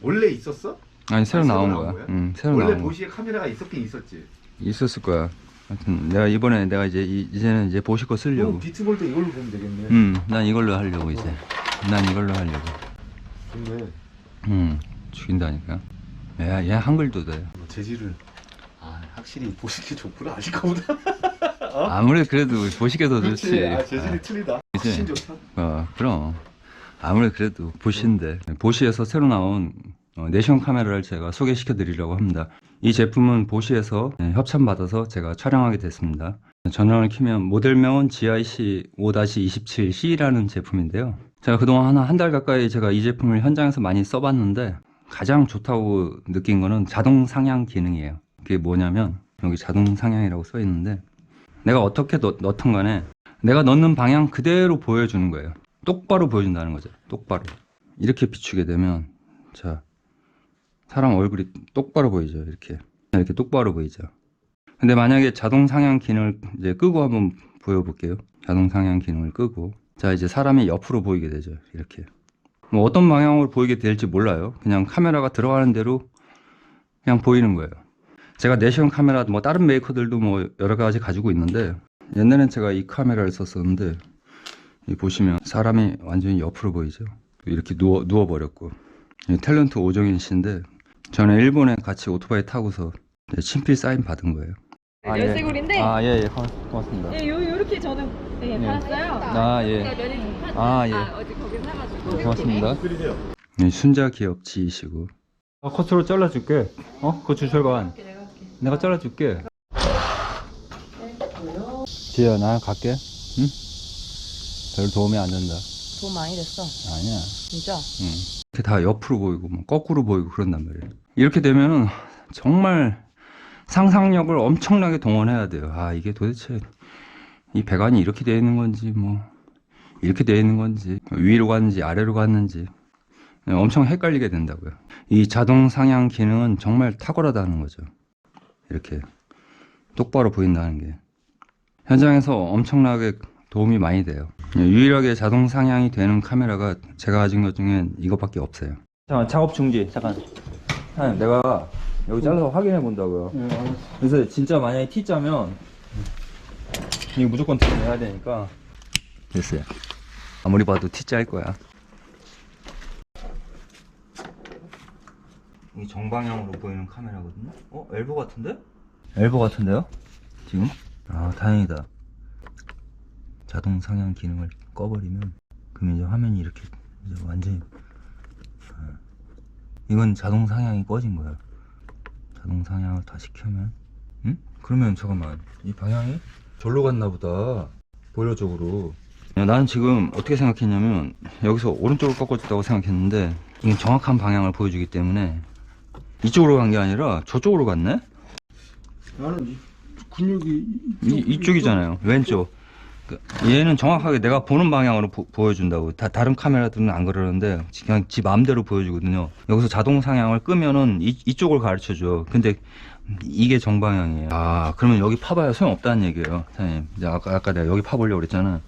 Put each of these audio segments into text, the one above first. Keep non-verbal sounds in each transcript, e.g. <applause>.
원래 있었어? 아니 새로 새로 나온 거야. 거야? 응, 새로 원래 나온 거. 보시에 카메라가 있었긴 있었지. 있었을 거야. 하여튼 내가 이번에 내가 이제 이, 이제는 이제 보시 거 쓰려고. 형 비트 볼 때 이걸로 보면 되겠네. 음, 난 이걸로 하려고 이제. 난 이걸로 하려고. 좋네. 음, 죽인다니까. 얘, 얘 한글도 돼. 뭐 재질을 아 확실히 보시기 좋구나 아실까 보다. <laughs> 아무래도 그래도 보시게 더 좋지. 아 재질이 틀리다. 그치? 훨씬 좋다. 어, 그럼. 아무래도 그래도 보시인데 보시에서 새로 나온 어, 내시경 카메라를 제가 소개시켜 드리려고 합니다. 이 제품은 보시에서 네, 협찬받아서 제가 촬영하게 됐습니다. 전원을 키면 모델명은 GIC 5-27C라는 제품인데요. 제가 그동안 한, 한달 가까이 제가 이 제품을 현장에서 많이 써봤는데 가장 좋다고 느낀 거는 자동 상향 기능이에요. 그게 뭐냐면 여기 자동 상향이라고 써 있는데 내가 어떻게 넣, 넣든 간에 내가 넣는 방향 그대로 보여주는 거예요. 똑바로 보여준다는 거죠. 똑바로. 이렇게 비추게 되면, 자, 사람 얼굴이 똑바로 보이죠. 이렇게. 이렇게 똑바로 보이죠. 근데 만약에 자동 상향 기능을 이제 끄고 한번 보여볼게요. 자동 상향 기능을 끄고. 자, 이제 사람이 옆으로 보이게 되죠. 이렇게. 뭐 어떤 방향으로 보이게 될지 몰라요. 그냥 카메라가 들어가는 대로 그냥 보이는 거예요. 제가 내시경 카메라, 뭐 다른 메이커들도 뭐 여러 가지 가지고 있는데, 옛날엔 제가 이 카메라를 썼었는데, 이 보시면 사람이 완전히 옆으로 보이죠. 이렇게 누워 누워 버렸고 이 탤런트 오정인 씨인데 저는 일본에 같이 오토바이 타고서 친필 사인 받은 거예요. 열쇠고리인데 아 예, 예, 고맙습니다. 예, 요 요렇게 저는 예, 네. 팔았어요. 아 예, 면이 아 예, 어디 거기 사가지고 고맙습니다. 그리세요. 네, 순자 기업 지이시고. 아, 코스로 잘라줄게. 어, 고추 절반. 내가 잘라줄게. 지혜야, 나 갈게. 응? 별 도움이 안 된다. 돈 많이 됐어. 아니야. 진짜. 응. 이렇게 다 옆으로 보이고 뭐 거꾸로 보이고 그런단 말이에요. 이렇게 되면은 정말 상상력을 엄청나게 동원해야 돼요. 아 이게 도대체 이 배관이 이렇게 되어 있는 건지 뭐 이렇게 되어 있는 건지 위로 갔는지 아래로 갔는지 엄청 헷갈리게 된다고요. 이 자동 상향 기능은 정말 탁월하다는 거죠. 이렇게 똑바로 보인다는 게 현장에서 엄청나게 도움이 많이 돼요. 유일하게 자동 상향이 되는 카메라가 제가 가진 것 중엔 이것밖에 없어요. 잠깐 작업 중지 잠깐. 사장님 내가 여기 잘라서 확인해 본다고요. 그래서 진짜 만약에 T 짜면 이거 무조건 들어내야 되니까 됐어요. 아무리 봐도 T 짤 거야. 이 정방향으로 보이는 카메라거든요. 어 엘보 같은데? 엘보 같은데요? 지금? 아 다행이다. 자동 상향 기능을 꺼버리면 그럼 이제 화면이 이렇게 이제 완전히 어, 이건 자동 상향이 꺼진 거야. 자동 상향을 다시 켜면 응? 그러면 잠깐만 이 방향이 절로 갔나 보다 보일러 쪽으로 야, 나는 지금 어떻게 생각했냐면 여기서 오른쪽으로 꺾어졌다고 생각했는데 이건 정확한 방향을 보여주기 때문에 이쪽으로 간 게 아니라 저쪽으로 갔네? 나는 이 근육이 이, 이쪽이잖아요. 왼쪽. 그, 얘는 정확하게 내가 보는 방향으로 보, 여준다고 다, 다른 카메라들은 안 그러는데 그냥 지 마음대로 보여주거든요. 여기서 자동 상향을 끄면은 이, 이쪽을 가르쳐 줘. 근데 이게 정방향이에요. 아, 그러면 여기 파봐야 소용없다는 얘기예요. 사장님. 이제 아까, 아까 내가 여기 파보려고 그랬잖아.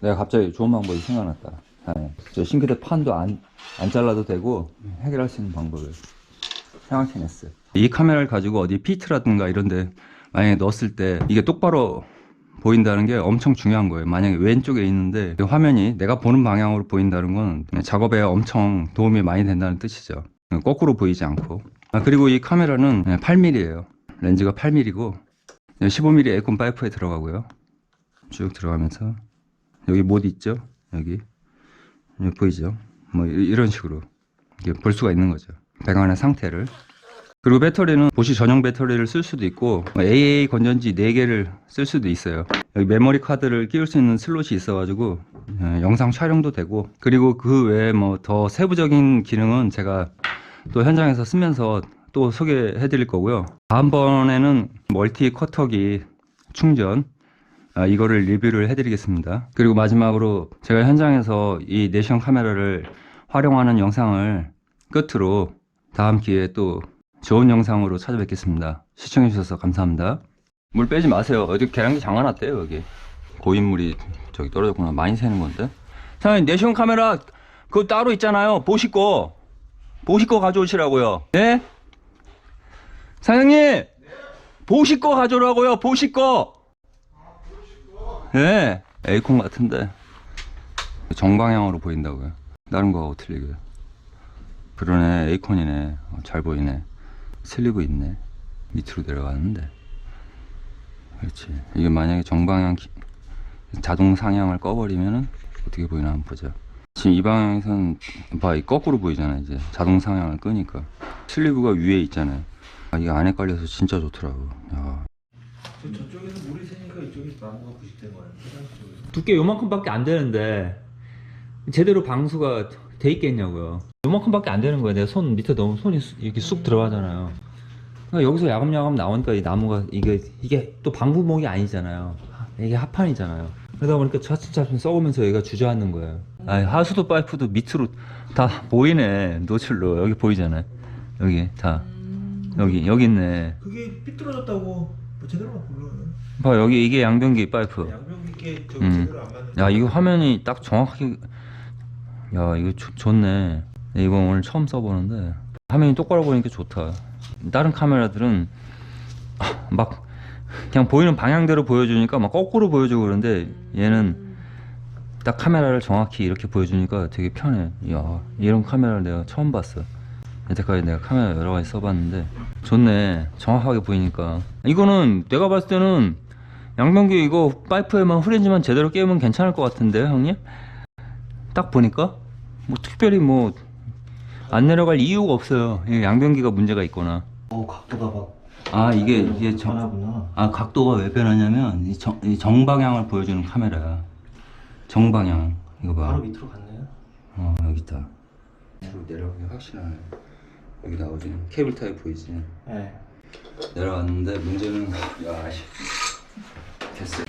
내가 갑자기 좋은 방법이 생각났다. 사장님. 저 싱크대 판도 안, 안 잘라도 되고 해결할 수 있는 방법을 생각해냈어요. 이 카메라를 가지고 어디 피트라든가 이런데 만약에 넣었을 때 이게 똑바로 보인다는 게 엄청 중요한 거예요. 만약에 왼쪽에 있는데 이 화면이 내가 보는 방향으로 보인다는 건 작업에 엄청 도움이 많이 된다는 뜻이죠. 거꾸로 보이지 않고. 아, 그리고 이 카메라는 8mm예요. 렌즈가 8mm고 15mm 에콘 파이프에 들어가고요. 쭉 들어가면서 여기 못 있죠? 여기 여기 보이죠? 뭐 이- 이런 식으로 볼 수가 있는 거죠. 배관의 상태를. 그리고 배터리는 보시 전용 배터리를 쓸 수도 있고 뭐 AA 건전지 4개를 쓸 수도 있어요. 여기 메모리 카드를 끼울 수 있는 슬롯이 있어 가지고 어, 영상 촬영도 되고 그리고 그 외에 뭐 더 세부적인 기능은 제가 또 현장에서 쓰면서 또 소개해 드릴 거고요. 다음번에는 멀티 커터기 충전 아, 이거를 리뷰를 해드리겠습니다. 그리고 마지막으로 제가 현장에서 이 내시경 카메라를 활용하는 영상을 끝으로 다음 기회에 또 좋은 영상으로 찾아뵙겠습니다. 시청해주셔서 감사합니다. 물 빼지 마세요. 어디 계량기 잠가놨대요, 여기. 고인물이 저기 떨어졌구나. 많이 새는 건데. 사장님, 내시경 카메라 그거 따로 있잖아요. 보시고. 거 가져오시라고요. 네? 사장님! 보실 거 가져오라고요, 보실 거! 네, 에이콘 같은데. 정방향으로 보인다고요. 다른 거하고 틀리고요. 그러네, 에이콘이네. 어, 잘 보이네. 슬리브 있네. 밑으로 내려가는데. 그렇지. 이게 만약에 정방향 기- 자동 상향을 꺼버리면은 어떻게 보이나 한번 보자. 지금 이 방향에선 봐, 이 거꾸로 보이잖아 이제 자동 상향을 끄니까 슬리브가 위에 있잖아요. 아, 이게 안에 깔려서 진짜 좋더라고. 야, 저쪽에서 물이 새니까 이쪽에 나무가 부식된 거야. 두께 요만큼밖에 안 되는데 제대로 방수가 돼 있겠냐고요. 요만큼밖에 안 되는 거예요. 내가 손 밑에 너무 손이 쑥- 이렇게 쑥 들어가잖아요. 그러니까 여기서 야금야금 나오니까 이 나무가 이게 이게 또 방부목이 아니잖아요. 이게 합판이잖아요. 그러다 보니까 차츰차츰 썩으면서 얘가 주저앉는 거예요. 아, 하수도 파이프도 밑으로 다 보이네 노출로 여기 보이잖아요. 여기 다 여기 여기 있네. 그게 삐뚤어졌다고 뭐 제대로 안 불러. 봐 여기 이게 양변기 파이프. 양병기께 저기 음. 제대로 안 맞는. 야 이거 화면이 딱 정확하게 야 이거 좋- 좋네 이거 오늘 처음 써보는데 화면이 똑바로 보니까 좋다. 다른 카메라들은 막 그냥 보이는 방향대로 보여주니까 막 거꾸로 보여주고 그러는데 얘는 딱 카메라를 정확히 이렇게 보여주니까 되게 편해. 야 이런 카메라를 내가 처음 봤어 여태까지 내가 카메라 여러 가지 써봤는데 좋네. 정확하게 보이니까. 이거는 내가 봤을 때는 양변기 이거 파이프에만 후렌즈만 제대로 깨우면 괜찮을 것 같은데 형님? 딱 보니까? 뭐 특별히 뭐 안 내려갈 이유가 없어요. 이 양변기가 문제가 있거나. 어 각도가 막. 아 이게 이게 정, 변하구나. 아 각도가 왜 변하냐면 이, 정, 이 정방향을 보여주는 카메라야. 정방향 이거 봐. 바로 밑으로 갔네요. 어 여기 있다. 밑으로 내려가기 확실하네. 여기 나오지. 케이블 타입 보이지. 네. 내려왔는데 문제는 <laughs> 야 씨. 됐어.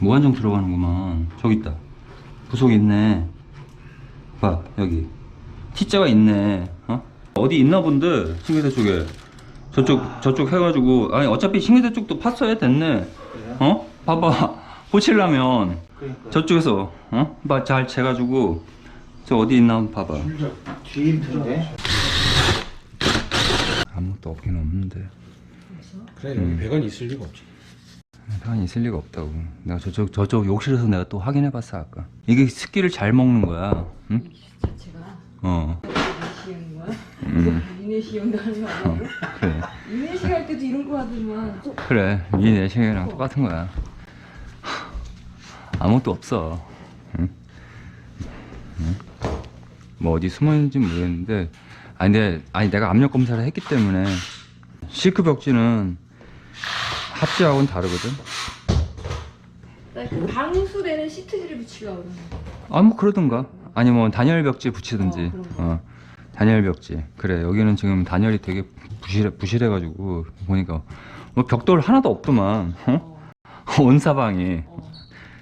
무한정 들어가는구만. 저기 있다. 부속 있네. 봐 여기 T자가 있네. 어? 어디 있나 본데 신기대 쪽에. 저쪽 저쪽 해가지고 아니 어차피 신기대 쪽도 팠어야 됐네. 어? 봐봐 <laughs> 고치려면 그러니까. 저쪽에서 어? 봐잘 재가지고 저 어디 있나 한번 봐봐. 뒤에 힘든데. 아무것도 없긴 없는데. 그래 음. 여기 배관이 있을 리가 없지. 배관이 있을 리가 없다고. 내가 저쪽 저쪽 욕실에서 내가 또 확인해봤어 아까. 이게 습기를 잘 먹는 거야. 응? 자체가 어. 이네시한 거야? 음. 이네시용도 하는 거 아니야? 그래. 이네시 할 때도 이런 거 하더만. 그래. 이 내시경이랑 똑같은 거야. 아무것도 없어. 응? 응? 뭐 어디 숨어 있는지 모르겠는데, 아니 근데 아니 내가 압력 검사를 했기 때문에 실크 벽지는 합지하고는 다르거든. 나그 방수되는 시트지를 붙이려고 그러는 아뭐 그러든가 아니면 단열 벽지 붙이든지 어. 어, 단열 벽지 그래 여기는 지금 단열이 되게 부실해 부실해가지고 보니까 뭐 벽돌 하나도 없더만 어? <laughs> 온 사방이 어.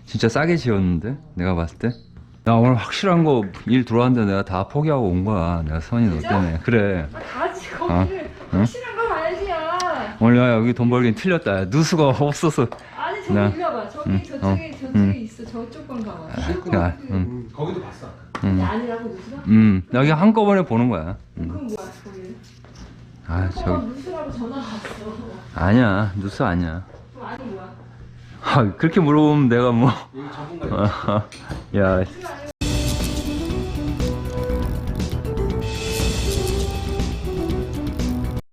진짜 싸게 지었는데 내가 봤을 때 나 오늘 확실한 거 일 들어왔는데 내가 다 포기하고 온 거야 내가 선이 너? 때문에 그래 아, 가지 어? 거기를 응? 확실한. 오늘 야 여기 돈 벌긴 틀렸다 누수가 없어서 아니 저기 나- 와봐. 저기 응, 저쪽에 어, 저쪽에 응. 있어. 저쪽 건 봐봐. 야, 응, 음, 거기도 봤어. 응, 아니라고 누수가? 음, 여기 한꺼번에 보는 거야 음. 그건 뭐야 거기? 아 저기 누수라고 전화 왔어. 아니야 누수 아니야 그럼 아니 뭐야? 아, 그렇게 물어보면 내가 뭐, 여기 전문가. 어, 야, 아니라